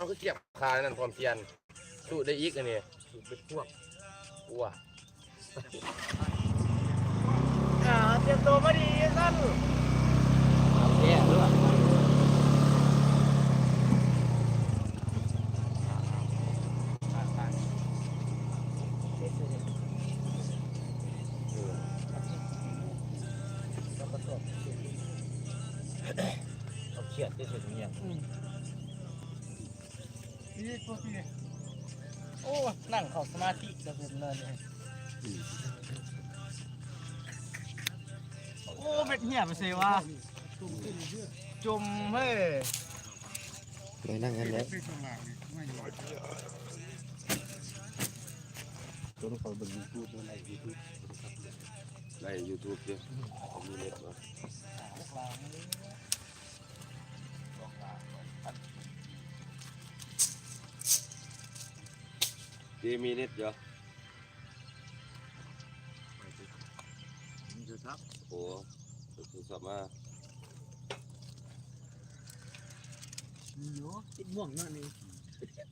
เขาก็เก็บคานั่นความเพียรสู้ได้อีกอันนี้สูบเป็นพวกว้าอ่าเตรียมตัวมาดีสั้นเอาแย่ด้วย อ้นั่งเขาสมาธิจะเป็นเลยเนี่ยโอ้เป็ดเหี้ยไปเซวะจุ่มเฮ้ยไปนั่งกันแล้วตัวนี้เขาเป็นยูทูบอะไรยูทูบในยูทูบเด้อมีเน็ตเนา ดีมีเน็ตเยอะนี่คือครับโอ้โทรศัพท์มามีอยู่ติดม่วงนั่นนี่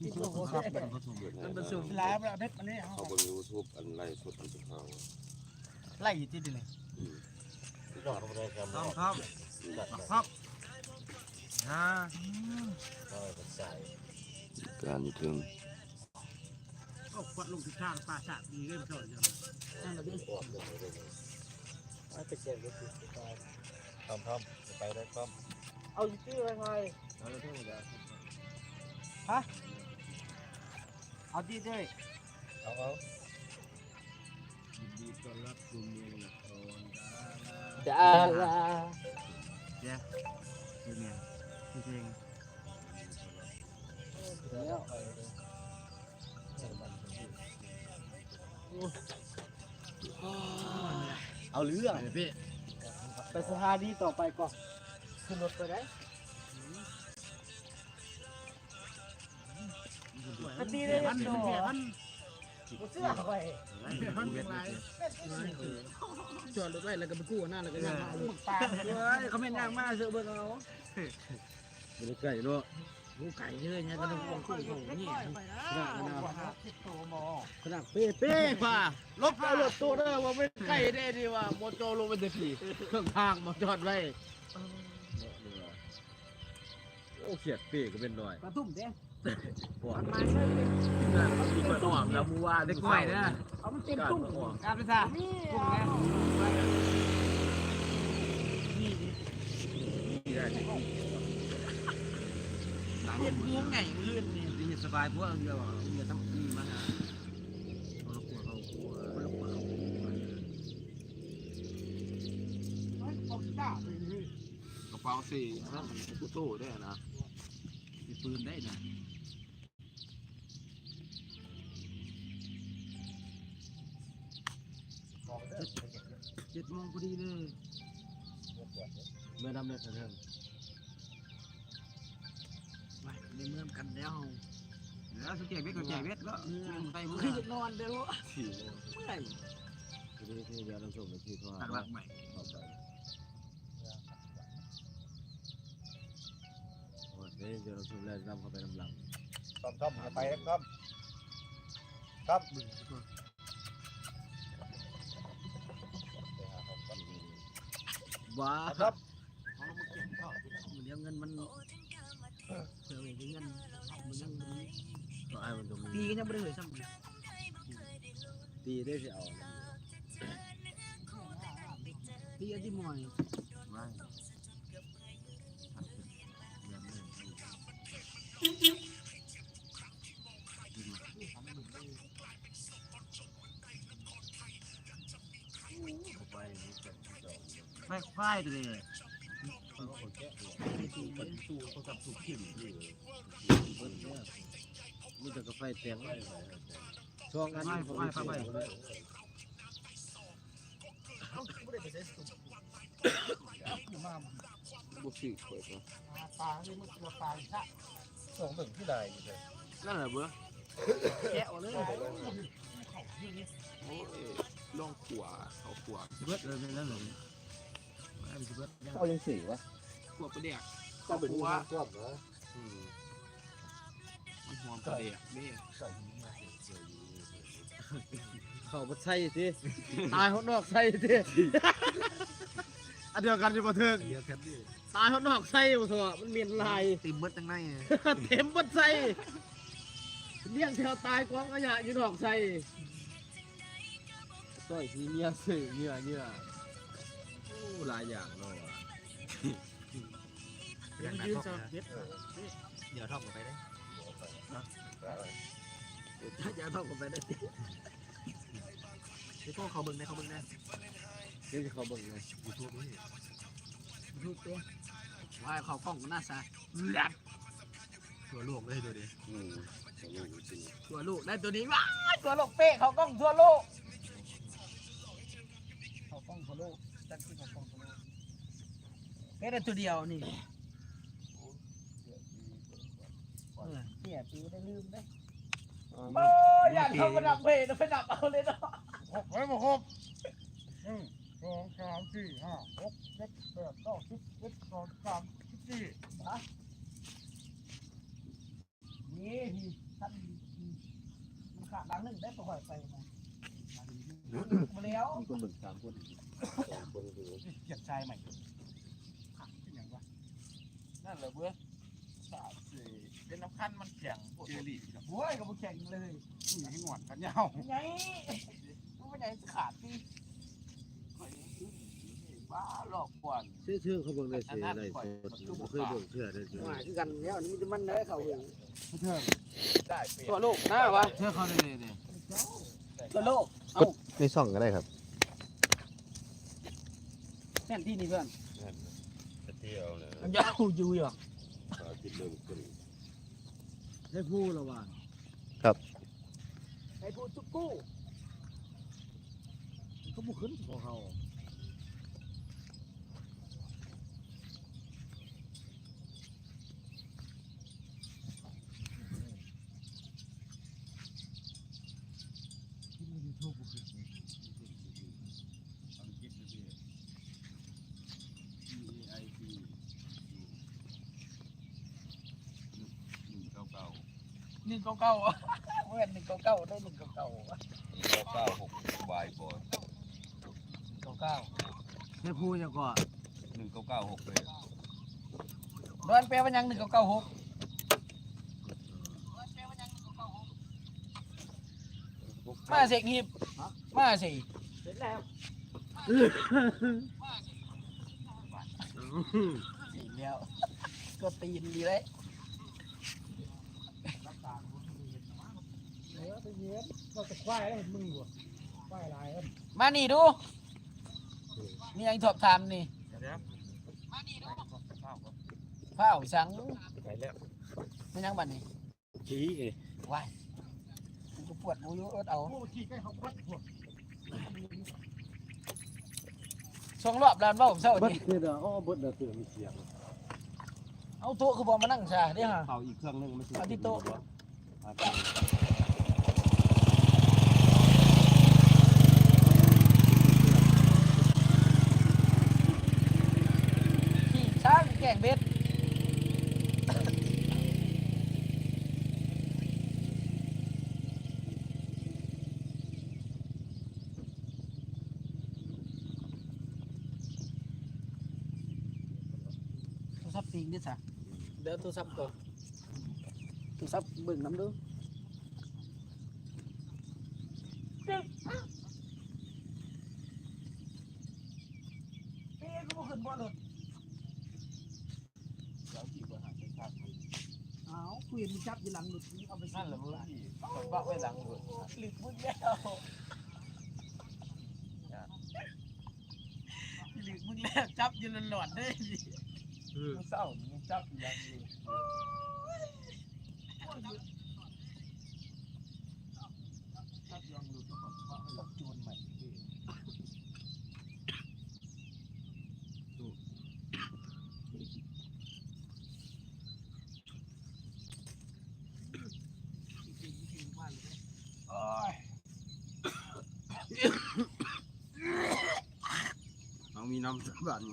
นี่คือครับเป็นผสมเปิดให้มันนะเป็นสูตรลายประเภทอันนี้เขาเบิ่งยูทูบอันไล่สดอันสุดท้ายไล่อยู่ที่ดิเลยอืมยอดเลยครับต้องครับครับอ่าการอยู่ถึง ก็ควัดลงที่ข้างปลาสาดดีเริ่มสอนยังนั่นแหละดิไปเชียร์ก็คือไปพร้อมพร้อมไปได้พร้อมเอาอยู่ที่อะไรไงแล้วเราต้องเดี๋ยวเอาที่ด้วยเอาเอายินดีต้อนรับสู่เมืองนครดาราเดี๋ยวคือเนี่ยคือเพลงแล้ว เอาเรื่องพี่ ไปสถานีต่อไปก่อนขึ้นรถไปได้อันนี้เลยมันมันมันเสื้อไปมันเป็นไรจอดรถไว้แล้วก็ไปกู้หน้าแล้วก็ย่างมาลูกปลาเลยเขาไม่ย่างมาเสือเบิ่งเอาบริไก่ด้วย ลูกไก่เลยเนี่ยก็ต้องกู้เขาเนี่ยขนาดนั้นขนาดเป๊ะเป๊ะป่ะลบเอารถตัวเด้อว่าไม่ไก่ได้ดีว่าโมโจลงไปเตะผีเครื่องทางมาจอดไว้โอ้เขียดเป้ก็เป็นหน่อยกระทุ่มเด้ปวดมาใช่ไหมมีคนอ่อมแล้วมูว่าได้ก่อยนะเอามันเต็มตุ้มการไปซะตุ้มนะ เห็นมุ้งไงลื่นนี่ดีสบายพวกเดียวเดียวทั้งปีมาฮะเขากลัวเขากลัวเขากลัวเขากลัวกระเป๋าสี่นั่นกุโต้ได้นะมีปืนได้นะเจ็ดโมงพอดีเลยเมื่อดำเนินเรื่อง แล้วแล้วสเกตเวทก็แจกเวทก็ใส่มือคือนอนเดี๋ยวสี่โมงเมื่อยทีนี้ที่เดียวเราส่งไปที่เขาหาหลักใหม่เข้าไปวันนี้เดี๋ยวเราส่งแรกนำเข้าไปนำหลังต้อมต้อมไปครับต้อมว้าครับเดี๋ยวเงินมันเสียเงินเงินมันยัง ก็ไอ้มันตรงปีนี้ก็ยังไม่ได้เลยซ้ำตีได้สิเอาปีอันที่มอยไม่ไปนี่เป็นดอกไฟไฟเลยมันตู้เขาทำทุกขิมเลย มันจะกระไฟเตียงช่วงอันนี้ผมไม่ไปบุกสิเปิดเนาะปลาที่มันตัวปลาซะส่งถึงที่ใดอยู่เลยนั่นแหละเบ้อแกะเลยโอ้ยล่องขวาเขาขวาเบิ้ลเลยไม่แล้วหนูไม่ไปเบิ้ลเอายังสี่วะขวบไปเดียกก็เป็นว่าก็เหรอ ตัวเดียวนี่เขาบ่ใส่สิตายข้างนอกใส่สิอันเดียวกันอยู่บ่เทิงเดี๋ยวแคปดิตายข้างนอกใส่บ่ซั่วมันมีลาย ติมเบิดจังไงเต็มบ่ใส่เลี้ยงแถวตายกองขยะอยู่นอกใส่ต้อยสีเมียสื่อเมียเนี่ยโอ้หลายอย่างเนาะยังยืนซะเด็ดเดี๋ยวท่องกันไปได้ อย่าท่องกันไปได้เดี๋ยวพวกเขาเบิ่งได้เขาเบิ่งได้เดี๋ยวจะเขาเบิ่งเลยยูทูบนี่ทุกตัวว่าเขากล้องหน้าซะแลบตัวโลกเลยตัวเดียวอืมสนุกจริงตัวลูกได้ตัวนี้ว้ายตัวลูกเป้เขากล้องตัวลูกเขากล้องตัวลูกจักที่เขากล้องตัวลูกเป้ได้ตัวเดียวนี่ เออเสียปีได้ลืมได้โอ้ยอยากเข้ามาดับเพลงไปดับเอาเลยเนาะครบไว้บ่ครบหนึ่งสองสามสี่ห้าหกเจ็ดแปดเก้าสิบเอ็ดสองสามสิบสี่นี่ที่ท่านมันขาดหลังหนึ่งได้ตัวหอยไปมามาแล้วมีคนเบิ่งสามคนสองคนคือเขียนชายใหม่เป็นอย่างวะนั่นเหรอเบื่อสามสี่ เป็นน้ำขั้นมันแข็งเจลี่ครับโอ้ยกับบุแข่งเลยนี่ให้หนวดกันยาวไงมันไม่ใหญ่ขาดที่บ้าหลอกกวนชื่อชื่อเขาเบิ่งได้สิได้สดบ่เคยเบิ่งเชื่อได้สิมาคือกันแล้วนี่มันได้เขาเองเทิงได้เป็นตัวลูกหน้าวะเชื่อเขาได้เลยเนี่ยตัวลูกในซ่องก็ได้ครับแม่นที่นี่เพื่อนนั่นจะเที่ยวเลยมันยาวอยู่อยู่ตาคิดเรื่องขึ้น ได้พูดแล้วว่าไอ้ผู้จุกกู้เขาบ่ขึ้นของเขา หนึ่งเก้าเก้าเมื่อหนึ่งเก้าเก้าได้หนึ่งเก้าเก้าเก้าหกวายบอลเก้าเก้าได้พูดยังก่อนหนึ่งเก้าเก้าหกเลยดอนแปลว่ายังหนึ่งเก้าเก้าหกมาเสกหีบมาสิเสร็จแล้วสีแล้วก็ตีนดีเลย เออไปเย็นเราจะควายแล้วมึงบ่ควายลายครับมานี่ดูนี่ยังสอบถามนี่เดี๋ยวผ้าสังไปแล้วไม่ยังบัดนี้ขี้เอว้ายกูก็ปวดบูอยุอดเอาโอ้ที่ใกล้เขาวัดหัวสองรอบแล้วว่าผมเศร้าเบิดดิคือเด้ออ้อเบิดเด้อคือมีเสียงเอาโต๊ะคือบอกมานั่งชาเด้อฮะเป่าอีกเครื่องนึงมันสิเอาที่โต๊ะ ขี่ช้างแก่งเบ็ด โทรศัพท์ปิงดิสะเดี๋ยวโทรศัพท์ก่อนโทรศัพท์เบิ่งน้ำดูเอ๊ะกู เศร้าจับยังจับะไว้หลังลุดหลุดมึงแล้วหลุดมึงแล้วจับอยู่หลอดๆเด้มึงเศร้ามึงจับยังอยู่จับยังหลุดแล้วก็เอาโจรใหม่พี่โอ้ยเอามีน้ำสักบาทนี่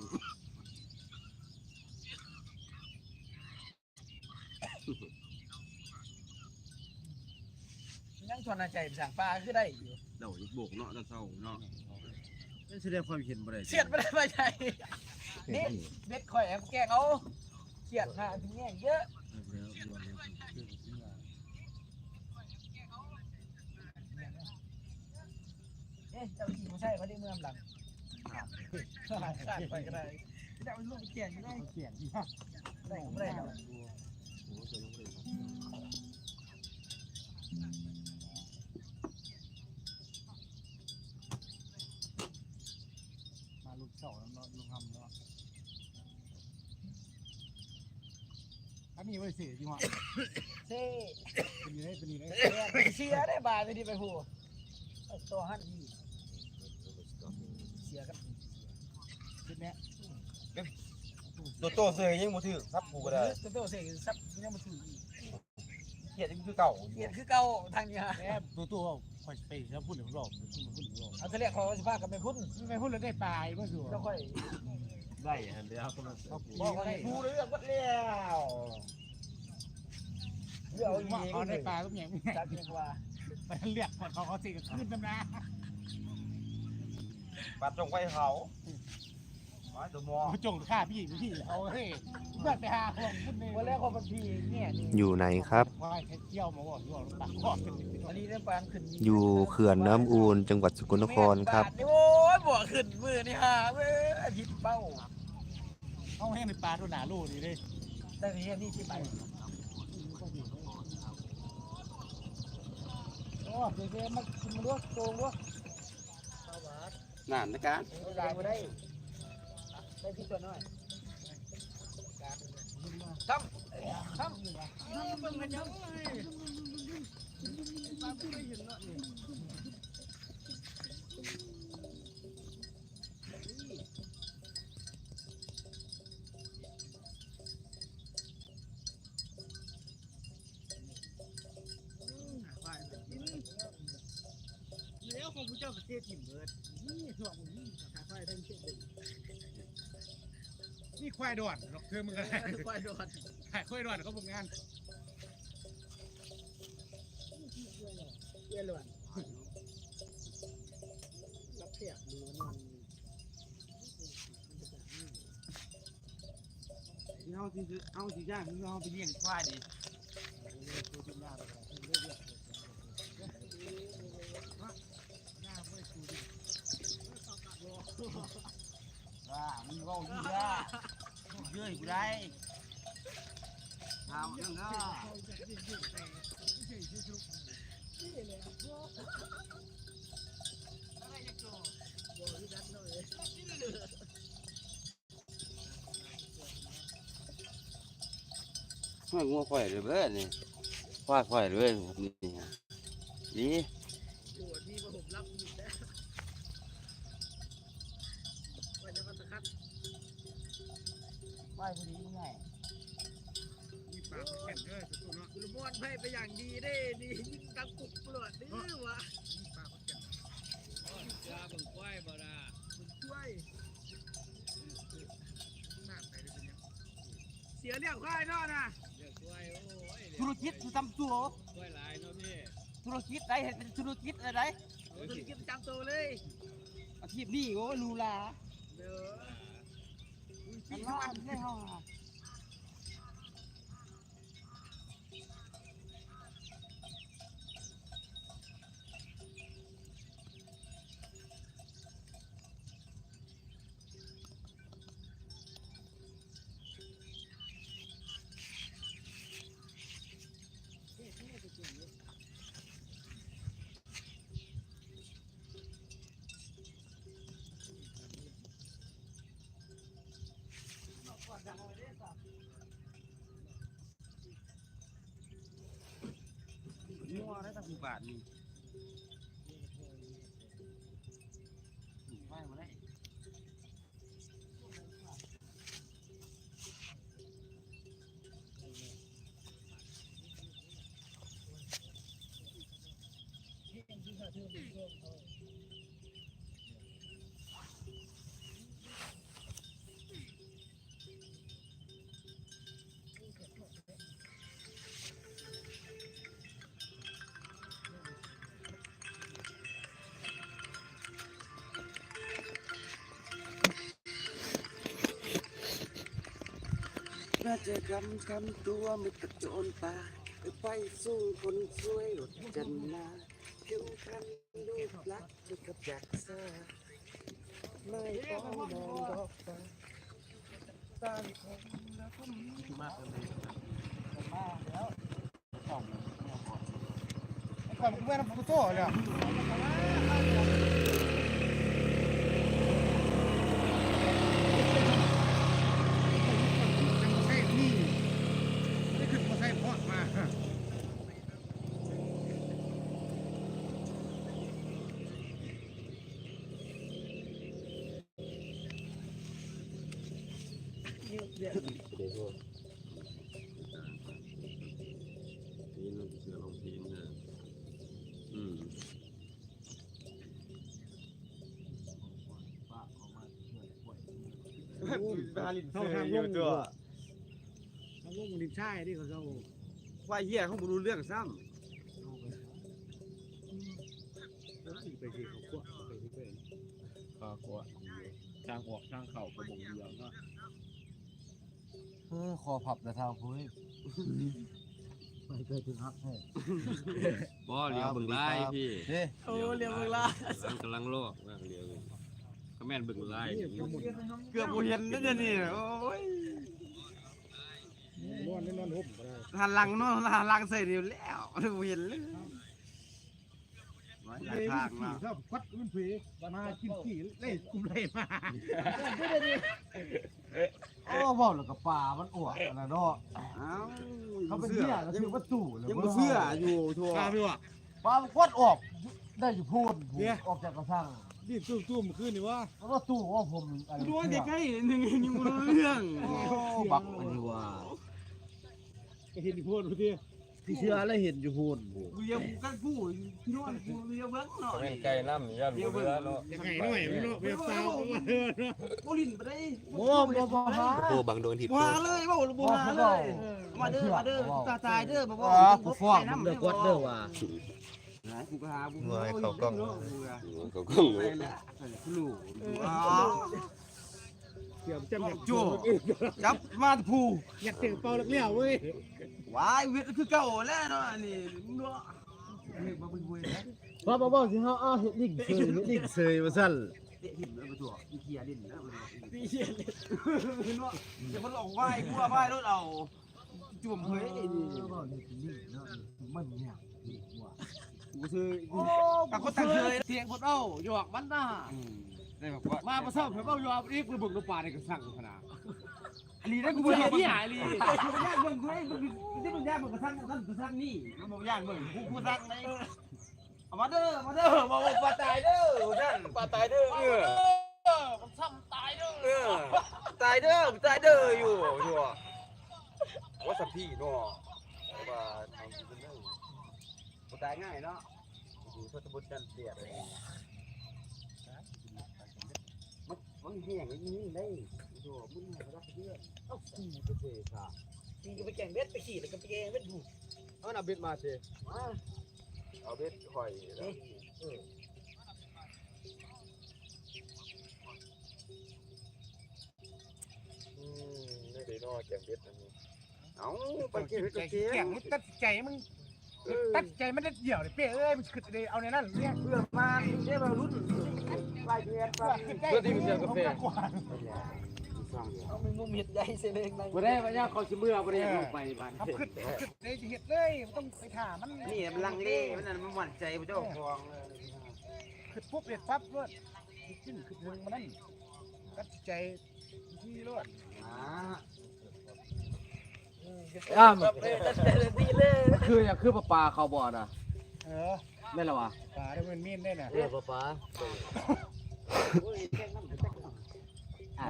ชวนใจสั่งปลาคือได้อยู่เดาอีกโบกเนาะตะเศร้าเนาะนั่นแสดงความเห็นบ่ได้เสียดไม่ได้ไม่ใช่นี่เบ็ดข่อยแอบแกงเอาเสียดหาถึงแง่เยอะเอ๊ะเจ้าขี่มาใช่เขาได้เมื่อมหลังขาดไปก็ได้เจ้าลูกเกียนได้เขียนได้ไม่ได้หรอก มาลูกเสาแล้วเนาะลุงทำเนาะ อันนี้ไว้เสียจริงวะเซ่เป็นยังไงเป็นยังไงเสียได้บาทไม่ดีไปหัวตัวหันอีเสียกันเป็นเนี้ยตัวโตเสือยังบ่ถือครับกูก็ได้ตัวตัวเสียซับยังมาถือเกียดคือเก่าเกียดคือเก่าทางนี้ฮะแอบตัวตัวคอยไปแล้วพูดถึงรอบพูดถึงรอบเอาทะเลขอสิพากันไปพุ่นไม่พูดเลยได้ปลายเมื่อสัวแล้วค่อยได้อันเดียวก็มาเขาบอกว่าให้ผู้เรื่องบัดแล้ว เรื่องเอาอีว่ากเขาได้ปลาทุกอย่างจัดเรียกว่าไปเรียกเขาเขาสิขึ้นน้ำนะปัดจงไปเขามาตัวมอเขาจงฆ่าพี่พี่เอาเฮ้ยเพื่อนไปหาของพุ่นเลยวันแรกเขาเป็นพี่เนี่ยนี่อยู่ไหนครับว่าให้เที่ยวมาบอกว่าปากคอเป็นอันนี้เรื่องปานขึ้นอยู่เขื่อนน้ำอูนจังหวัดสกลนครครับโอ้ยบวกขึ้นมือนี่ฮะเว้ยอาทิตย์เป้าเขาให้ในปลาตัวหนาลูกนี่เลยแต่นี่นี่ที่ไปโอ้เดี๋ยวมากินมาลวกโตลวก นานนะการได้บ่ได้ได้พี่ตัวน้อยทำทำมึงกันยังแล้วของผู้เจ้าประเทศถิ่นเบิดนี่ช่วงนี้ขาไฟทั้งเช็ดเลย นี่ควายด่วนหรอกเธอมึงอะไรควายโดนควายด่วนเขาบอกงานเยี่ยหลวนรับเสียบดูมันเอาสิเอาสิย่างเอาไปเลี้ยงควายดิว่ามึงเว้าอยู่ว่าเยอะกูได้ทำยังไงห้อยงัวข่อยเลยเบ้อนี่ควายข่อยเลยนี่นี่ ปวดนี่มาผมรับอยู่แล้วว่าจะมาตะคัด ไปพอดีไงมีปลาแข็งเลยตัวเนาะกุลมอนให้ไปอย่างดีเด้นี่ยิ่งกังกุกปลวดนี่วะมีปลาแข็งจ้าบังควายบ่ล่ะบังควายหน้าไปเลยเป็นยังเสียเรียกควายเนาะนะเรียกควายโอ้ยธุรกิจทำตัวควายหลายเนาะพี่ธุรกิจได้เห็นเป็นธุรกิจอะไรธุรกิจประจำตัวเลยอาชีพนี้โอ้ลูลาเด้อ กันล่าไม่เฮางั บาทนี่ จอคำคำตัวไม่กระโจนปาไปสู้คนสวยอดกันมาเกี่ยวกันดูรักด้วยกับจักษาไม่ต้องมองดอกฟ้าตามคนแล้วก็มีมากเลยมาแล้วของไอ้ก่อนมึงไม่ทำกูโต้เลยอะใช่นี่ไม่ขึ้นมาใส่พอดมา นี่เราเสืองทีนนะอืมเขาทางลงตัวทางลงดินใช่ดิเขาเจ้าว่าเหี้ยเขาบ่รู้เรื่องซ้ไปที่เขาขวไปที่เป็นข้าวขวทางออกทางเข่ากระบอกเดียวเนาะ เออคอผับแต่เท้าพุ้ยไม่เคยถึงฮักแท้บ่เลี้ยวเบิ่งไล่พี่เด้โอ้เรียบร้อยกำลังกำลังโลกว่าเลี้ยวอยู่ก็แม่นเบิ่งไล่ำเกือบบ่เห็นนั่นนี่โอ้ยนอนนอนห่มก็ได้หันหลังเนาะหันหลังใส่เดียวแล้วบ่เห็นเลยหลายเฮ้ยทางขี่มาชอบควัดมันผีมากินขี่เล่กุมเล่มา โอ้บอกแล้วก็ป่ามันอ้วกนะเนาะเอ้าเขาเป็นเหี้ยก็คือว่าตู่เลยยังบ่เชื่ออยู่ทั่วตามไปว่ะป่ามันควัดออกได้อยู่พูดออกจากกระชังรีบตู้ตู้มขึ้นนี่วะแล้วก็ตู่ว่าผมอะไรดูว่าใกล้ๆนึงยังบ่รู้เรื่อง โอ้บักมันดีว่า ก็เห็นพูดดูดิ พี่เชื่อแล้วเห็นอยู่พูดกูยังกันผู้พี่น้องกูเรียกเบิ่งเนาะแม่นไก่น้ำยันบ่เรือเนาะยังไงหน่อยไม่รู้เวียบสาวมาเถอะนะบ่ลิ้นบ่ได้โอ้บ่บ่ฮะโอ้บางดวงทิพย์บ่หาเลยบ่บ่หาเลยมาเด้อมาเด้อตาตายเด้อบ่บ่อ๋อกูฟ้องมึงเด้อกดเด้อว่านะกูก็หากูเงยเขากล้องเขาก็งไปงแล้วกูรู้อ๋อเดี๋ยวจำอยากโจ้จับมาผู้อยากเตะเป่าเลี้ยวเว้ย วายเวทคือเก่าแล้วเนาะนี่เนาะนี่บ่เป็นเว้ยนะว่าบ่บ่สิเฮาอ้าเฮ็ดลิงเซยเฮ็ดลิงเซยว่าซั่นเตะหินแล้วบ่ตัวอีเกียดินนะบ่ตัวอีเกียดินเนาะเดี๋ยวมันออกว่ายกูว่าว่ายรถเอาจุ่มเฮ้ยนี่บ่นี่ลิงเนาะมันเนี่ยว่ากูซื้อกับคนตั้งเลยเสียงพดเอ้าหยอกมันน่ะได้บอกว่ามาประสบเพิ่นเอาอยู่อับอีกคือบึงลูกปลาในกระสังขนาด อันนี้ได้กูบ่เห็นนี่หายลีกูบ่ย่างเบิ่งกูเอ้ยมึงที่มึงย่างเบิ่งกระทั่งกระทั่งกระทั่งนี่มันบ่ย่างเบิ่งกูกูสั่งได้เอามาเด้อมาเด้อมาบ่ปลาตายเด้อท่านปลาตายเด้อเออมันซ้ำตายเด้อเออตายเด้อตายเด้ออยู่อยู่ว่าสัมพี่เนาะว่าทางที่เป็นเรื่องบ่ตายง่ายเนาะอยู่ทศบุตรจันเสียเลยมันมันแห้งอย่างนี้เลยโอ้มึงแห้งรักเพื่อน เอ้ากูจะเจอค่ะกูจะไปแข่งเบ็ดไปขี่แล้วก็ไปแข่งเบ็ดดูเอาน่ะเบ็ดมาสิมาเอาเบ็ดข่อยแล้วเอออืมไม่ได้นอแกงเบ็ดอันนี้เอาไปเก็บไปเก็บแข่งมึงตัดใจมึงตัดใจมันได้เดี่ยวเลยเป้เอ้ยมันขึ้นเลยเอาในนั้นเนี่ยเพื่อมาเรียกว่ารุ่นลายเรียนปลาเพื่อที่มันจะกาแฟ เอามึงงมเห็ดใหญ่เสลงในบ่ได้ว่าย่าเขาสิเมื่อบ่ได้ลงไปบ้านทำขึ้นขึ้นเลยจะเห็ดเลยต้องไปถามมันนี่มันลังเลมันนั่นมันหวั่นใจพระเจ้าของเลยขึ้นปุ๊บเด็ดปั๊บรวดขึ้นขึ้นมันนั่นตัดใจที่รวดอ่าอ้ามตัดใจเลยดีเลยคืออย่างคือปลาปลาเขาบ่น่ะเออแม่นล่ะวะป่าได้มันมีนได้น่ะเรือป้า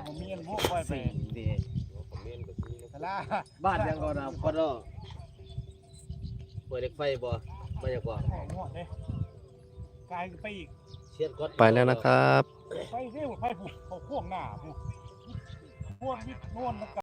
มันมีนพวกคอยไปดีผมเล่นกับที่สลาบ้านยังก่อนนะพอดอเปิดเด็กไฟบ่มาจากบ่หอมหอดเลยกลายไปอีกเชียนกดไปแล้วนะครับ ไปเร็วไปผูกเขาพ่วงหน้าผูกพ่วงวิทย์โน่น